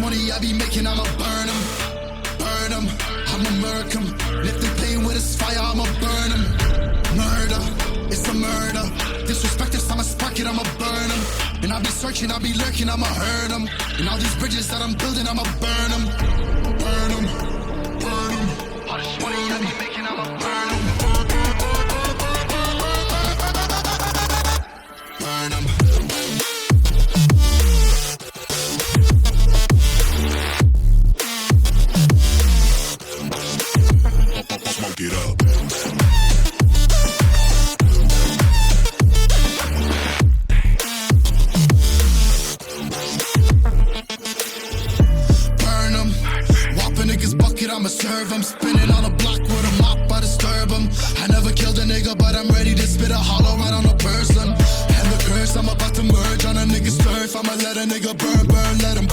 money I be making, I'ma burn 'em, burn 'em. I'ma murk 'em. With this fire, I'ma burn 'em. Murder, it's a murder. Disrespect us, I'ma spark it, I'ma burn 'em. And I'll be searching, I'll be lurking, I'ma hurt 'em. And all these bridges that I'm building, I'ma burn 'em, I'ma serve 'em. Spinning on a block with a mop, I disturb disturb 'em. I never killed a nigga, but I'm ready to spit a hollow right on a person. And the curse, I'm about to merge on a nigga's turf. I'ma let a nigga burn, burn, let him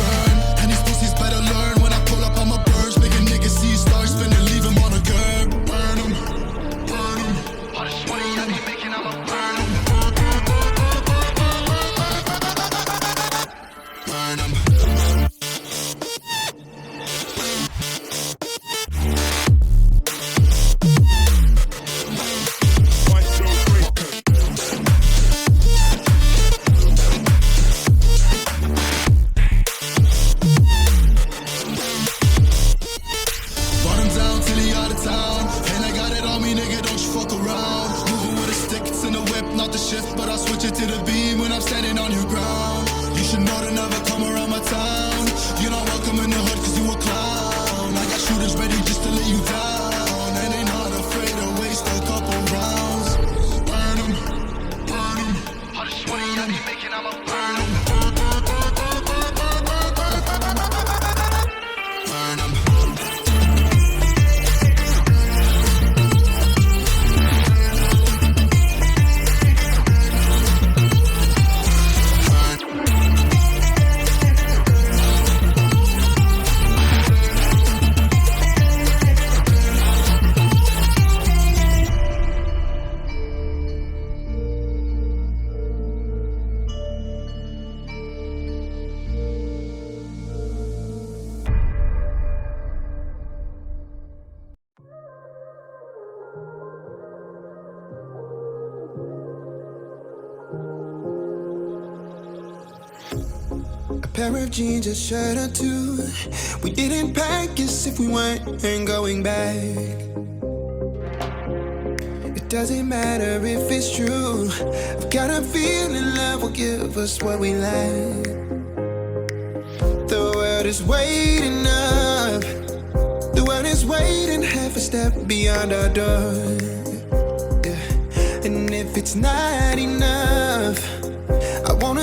pair of jeans, a shirt or two. We didn't pack as if we weren't going back. It doesn't matter if it's true. I've got a feeling love will give us what we lack. The world is waiting up. The world is waiting half a step beyond our door. Yeah. And if it's not enough,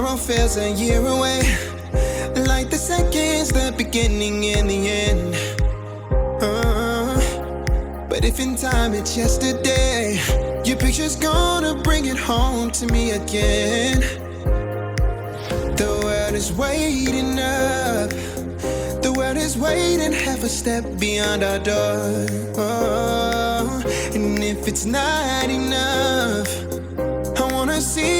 Tomorrow feels a year away. Like the seconds, the beginning and the end. Uh, but if in time it's yesterday, your picture's gonna bring it home to me again. The world is waiting up. The world is waiting half a step beyond our door. Oh, and if it's not enough, I wanna see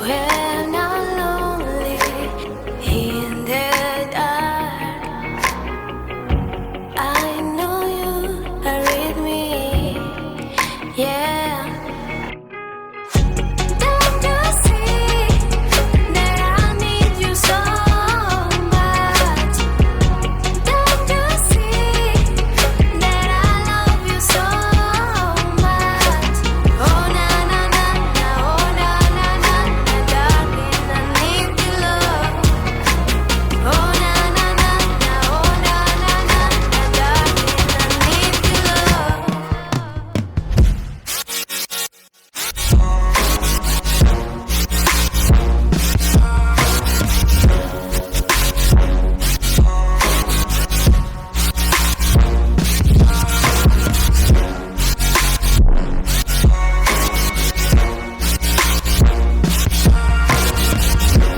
where